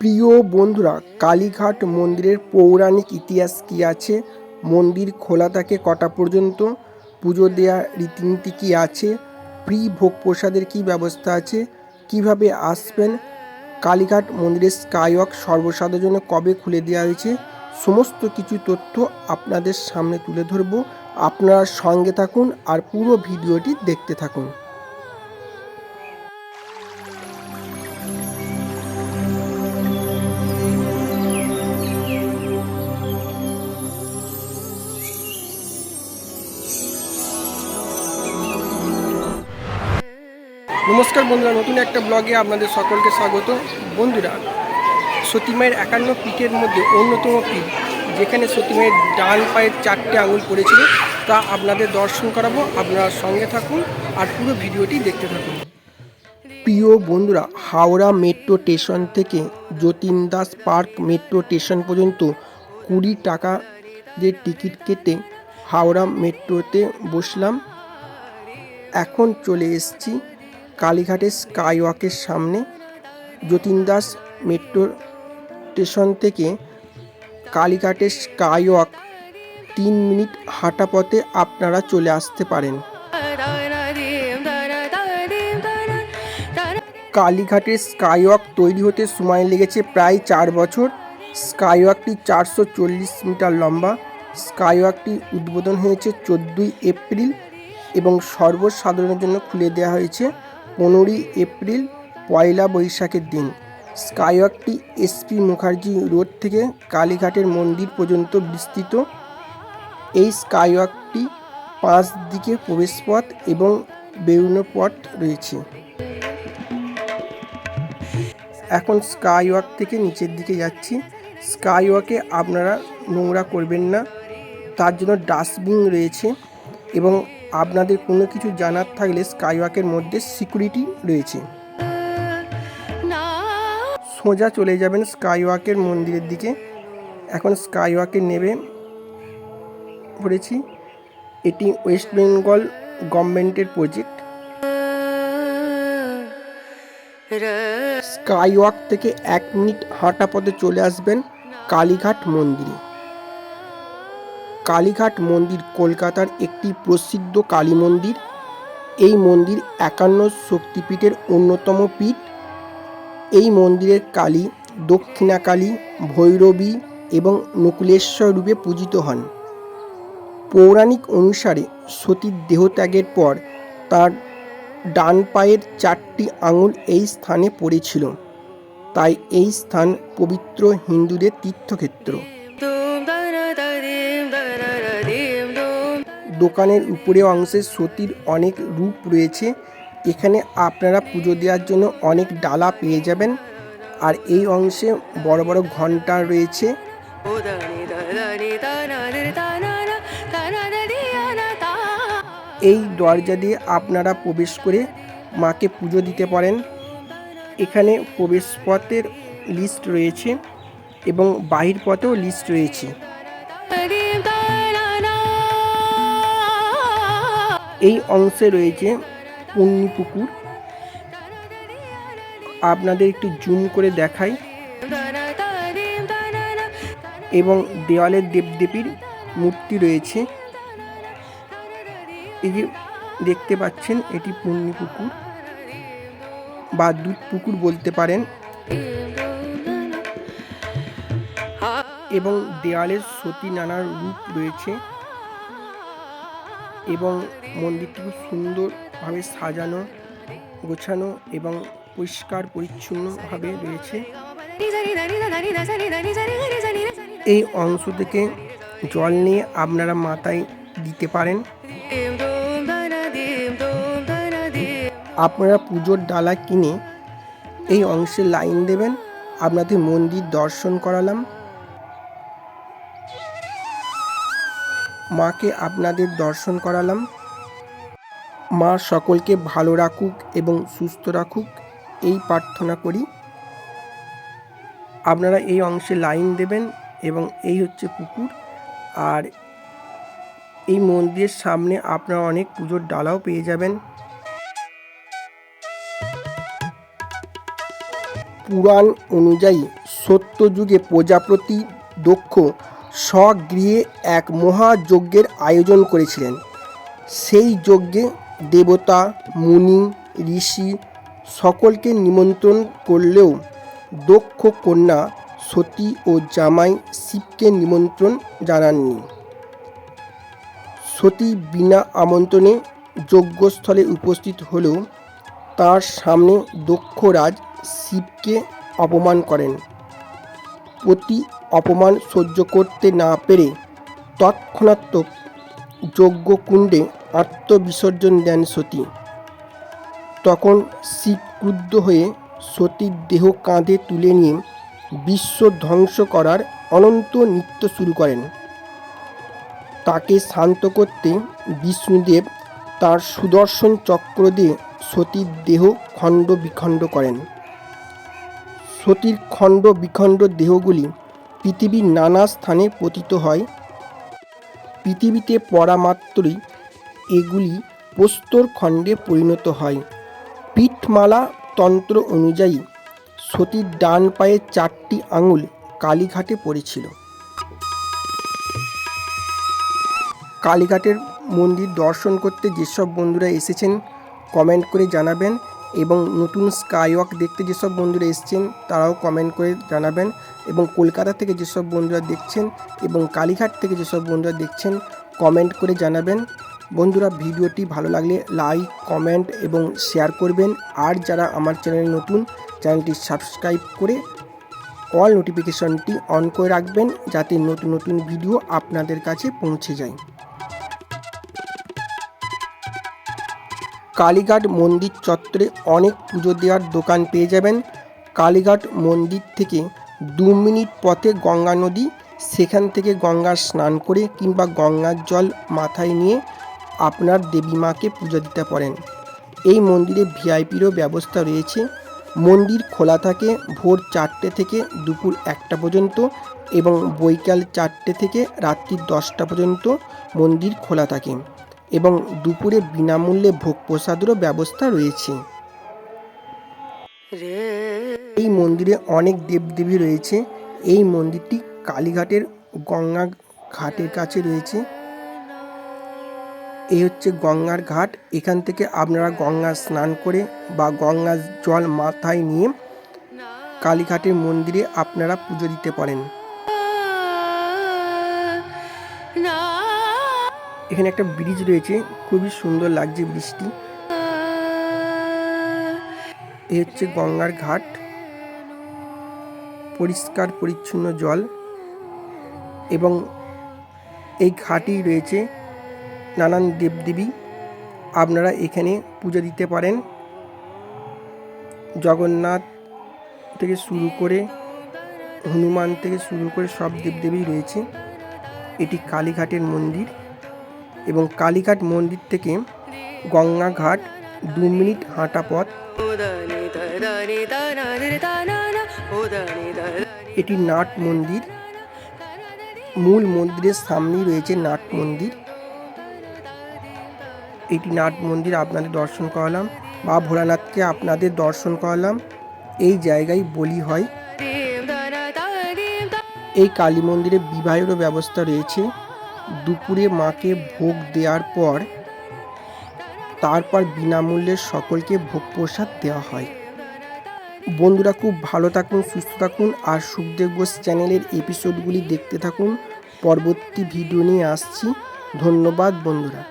প্রিয় বন্ধুরা, কালীঘাট মন্দিরের পৌরাণিক ইতিহাস কী আছে? মন্দির খোলা থাকে কটা পর্যন্ত? পুজো দেওয়া রীতিনীতি কী আছে? প্রি ভোগ প্রসাদের কী ব্যবস্থা আছে? কীভাবে আসবেন? কালীঘাট মন্দিরের স্কাইওয়াক সর্বসাধারণের জন্য কবে খুলে দেওয়া হয়েছে? সমস্ত কিছু তথ্য আপনাদের সামনে তুলে ধরবো। আপনারা সঙ্গে থাকুন আর পুরো ভিডিওটি দেখতে থাকুন। নমস্কার বন্ধুরা, নতুন একটা ব্লগে আপনাদের সকলকে স্বাগত। বন্ধুরা, সতীমায়ের একান্ন পিঠের মধ্যে অন্যতম পিঠ, যেখানে সতীমায়ের ডান পায়ের চারটে আঙুল পড়েছিল, তা আপনাদের দর্শন করাবো। আপনারা সঙ্গে থাকুন আর পুরো ভিডিওটি দেখতে থাকুন। প্রিয় বন্ধুরা, হাওড়া মেট্রো স্টেশন থেকে Jatin Das park metro station পর্যন্ত কুড়ি টাকা দিয়ে টিকিট কেটে হাওড়া মেট্রোতে বসলাম। এখন চলে এসেছি কালীঘাটের স্কাইওয়াকের সামনে যতীন দাস মেট্রো স্টেশন থেকে কালীঘাটের স্কাইওয়াক তিন মিনিট হাঁটা পথে আপনারা চলে আসতে পারেন। কালীঘাটের স্কাইওয়াক তৈরি হতে সময় লেগেছে প্রায় চার বছর। স্কাইওয়াকটি চারশো চল্লিশ মিটার লম্বা। স্কাইওয়াকটি উদ্বোধন হয়েছে চোদ্দোই এপ্রিল এবং সর্বসাধারণের জন্য খুলে দেওয়া হয়েছে। পনেরোই এপ্রিল, পয়লা বৈশাখের দিন। স্কাইওয়াকটি এসপি মুখার্জি রোড থেকে কালীঘাটের মন্দির পর্যন্ত বিস্তৃত। এই স্কাইওয়াকটি পাঁচ দিকে প্রবেশপথ এবং বেরোনোর পথ রয়েছে। এখন স্কাইওয়াক থেকে নিচের দিকে যাচ্ছি। স্কাইওয়াকে আপনারা নোংরা করবেন না, তার জন্য ডাস্টবিন রয়েছে এবং আপনাদের কোনো কিছু জানার থাকলে স্কাইওয়াকের মধ্যে সিকিউরিটি রয়েছে। সোজা চলে যাবেন স্কাইওয়াকের মন্দিরের দিকে। এখন স্কাইওয়াকে নেবে, পড়েছি। এটি ওয়েস্ট বেঙ্গল গভর্নমেন্টের প্রজেক্ট স্কাইওয়াক থেকে এক মিনিট হাঁটা পথে চলে আসবেন কালীঘাট মন্দিরে। কালীঘাট মন্দির কলকাতার একটি প্রসিদ্ধ কালী মন্দির। এই মন্দির একান্ন শক্তিপীঠের অন্যতম পীঠ। এই মন্দিরের কালী দক্ষিণাকালী, ভৈরবী এবং নকুলেশ্বর রূপে পূজিত হন। পৌরাণিক অনুসারে সতীর দেহত্যাগের পর তার ডান পায়ের চারটি আঙুল এই স্থানে পড়েছিল। তাই এই স্থান পবিত্র হিন্দুদের তীর্থক্ষেত্র। দোকানের উপরে অংশে সতীর অনেক রূপ রয়েছে। এখানে আপনারা পুজো দেওয়ার জন্য অনেক ডালা পেয়ে যাবেন। আর এই অংশে বড় বড় ঘণ্টা রয়েছে। এই দরজা দিয়ে আপনারা প্রবেশ করে মাকে পুজো দিতে পারেন। এখানে প্রবেশ পথের লিস্ট রয়েছে এবং বাহির পথেও লিস্ট রয়েছে। এই অংশে রয়েছে পূর্ণি পুকুর। আপনাদের একটু জুম করে দেখাই। এবং দেওয়ালের দেবদেবীর মূর্তি রয়েছে। এই যে দেখতে পাচ্ছেন, এটি পূর্ণি পুকুর বা দুধ পুকুর বলতে পারেন। এবং দেওয়ালের সতী নানা রূপ রয়েছে। এবং মন্দিরটি খুব সুন্দরভাবে সাজানো, গোছানো এবং পরিষ্কার পরিচ্ছন্নভাবে রয়েছে। এই অংশ থেকে জল নিয়ে আপনারা মাথায় দিতে পারেন। আপনারা পুজোর ডালা কিনে এই অংশে লাইন দেবেন। আপনাদের মন্দির দর্শন করালাম। মাকে আপনাদের দর্শন করালাম। মা সকলকে ভালো রাখুক এবং সুস্থ রাখুক, এই প্রার্থনা করি। আপনারা এই অংশে লাইন দেবেন এবং এই হচ্ছে পুকুর। আর এই মন্দিরের সামনে আপনারা অনেক পুজোর ডালাও পেয়ে যাবেন। পুরাণ অনুযায়ী সত্যযুগে প্রজাপতি দক্ষ স্বগৃহে এক মহাযজ্ঞের আয়োজন করেছিলেন। সেই যজ্ঞে দেবতা, মুনি, ঋষি সকলকে নিমন্ত্রণ করলেও দক্ষ কন্যা সতী ও জামাই শিবকে নিমন্ত্রণ জানাননি। সতী বিনা আমন্ত্রণে যজ্ঞস্থলে উপস্থিত হলেও তার সামনে দক্ষরাজ শিবকে অপমান করেন। প্রতি অপমান সহ্য করতে না পেরে তৎক্ষণাৎ যজ্ঞকুণ্ডে আত্মবিসর্জন দেন সতী। তখন শিব ক্রুদ্ধ হয়ে সতীর দেহ কাঁধে তুলে নিয়ে বিশ্ব ধ্বংস করার অনন্ত নৃত্য শুরু করেন। তাকে শান্ত করতে বিষ্ণুদেব তার সুদর্শন চক্র দিয়ে সতীর দেহ খণ্ড বিখণ্ড করেন। সতীর খণ্ড বিখণ্ড দেহগুলি পৃথিবীর নানা স্থানে পতিত হয়। পৃথিবীতে পড়া মাত্রই এগুলি প্রস্তর খণ্ডে পরিণত হয়। পিঠমালা তন্ত্র অনুযায়ী সতীর ডান পায়ে চারটি আঙুল কালীঘাটে পড়েছিল। কালীঘাটের মন্দির দর্শন করতে যেসব বন্ধুরা এসেছেন কমেন্ট করে জানাবেন। এবং নতুন স্কাইওয়াক দেখতে যেসব বন্ধুরা এসছেন, তারাও কমেন্ট করে জানাবেন এবং কলকাতা থেকে যেসব বন্ধুরা দেখছেন এবং কালীঘাট থেকে যেসব বন্ধুরা দেখছেন কমেন্ট করে জানাবেন। বন্ধুরা, ভিডিওটি ভালো লাগলে লাইক কমেন্ট এবং শেয়ার করবেন। আর যারা আমার চ্যানেল নতুন চ্যানেলটি সাবস্ক্রাইব করে অল নোটিফিকেশনটি অন করে রাখবেন যাতে নতুন নতুন ভিডিও আপনাদের কাছে পৌঁছে যায়। কালীঘাট মন্দির চত্বরে অনেক পুজো দেওয়ার দোকান পেয়ে যাবেন। কালীঘাট মন্দির থেকে দু মিনিট পথে গঙ্গা নদী, সেখান থেকে গঙ্গার স্নান করে কিংবা গঙ্গার জল মাথায় নিয়ে আপনার দেবী মাকে পুজো দিতে পারেন। এই মন্দিরে ভিআইপিরও ব্যবস্থা রয়েছে। মন্দির খোলা থাকে ভোর চারটে থেকে দুপুর একটা পর্যন্ত এবং বৈকাল চারটে থেকে রাত্রি দশটা পর্যন্ত মন্দির খোলা থাকে। এবং দুপুরে বিনামূল্যে ভোগ প্রসাদেরও ব্যবস্থা রয়েছে। এই মন্দিরে অনেক দেবদেবী রয়েছে। এই মন্দিরটি কালীঘাটের গঙ্গা ঘাটের কাছে রয়েছে। এই হচ্ছে গঙ্গার ঘাট। এখান থেকে আপনারা গঙ্গা স্নান করে বা গঙ্গার জল মাথায় নিয়ে কালীঘাটের মন্দিরে আপনারা পুজো দিতে পারেন। এখানে একটা ব্রিজ রয়েছে, খুবই সুন্দর লাগছে ব্রিজটি। এ হচ্ছে গঙ্গার ঘাট। পরিষ্কার, পরিচ্ছন্ন জল। এবং এই ঘাটেই রয়েছে নানান দেবদেবী। আপনারা এখানে পূজা দিতে পারেন। জগন্নাথ থেকে শুরু করে হনুমান থেকে শুরু করে সব দেবদেবী রয়েছে। এটি কালীঘাটের মন্দির। এবং কালীঘাট মন্দির থেকে গঙ্গা ঘাট দু মিনিট হাঁটা পথ। এটি নাট মন্দির। মূল মন্দিরের সামনেই রয়েছে নাট মন্দির। এটি নাট মন্দির আপনাদের দর্শন করালাম বা ভোলানাথকে আপনাদের দর্শন করালাম। এই জায়গায় বলি হয়। এই কালী মন্দিরে বিবাহেরও ব্যবস্থা রয়েছে। দুপুরে মাকে ভোগ দেওয়ার পর তারপর বিনামূল্যে সকলকে ভোগ প্রসাদ দেওয়া হয়। বন্ধুরা, খুব ভালো থাকুন, সুস্থ থাকুন আর সুখদেব বোস চ্যানেলের এপিসোডগুলি দেখতে থাকুন। পরবর্তী ভিডিও নিয়ে আসছি। ধন্যবাদ, বন্ধুরা।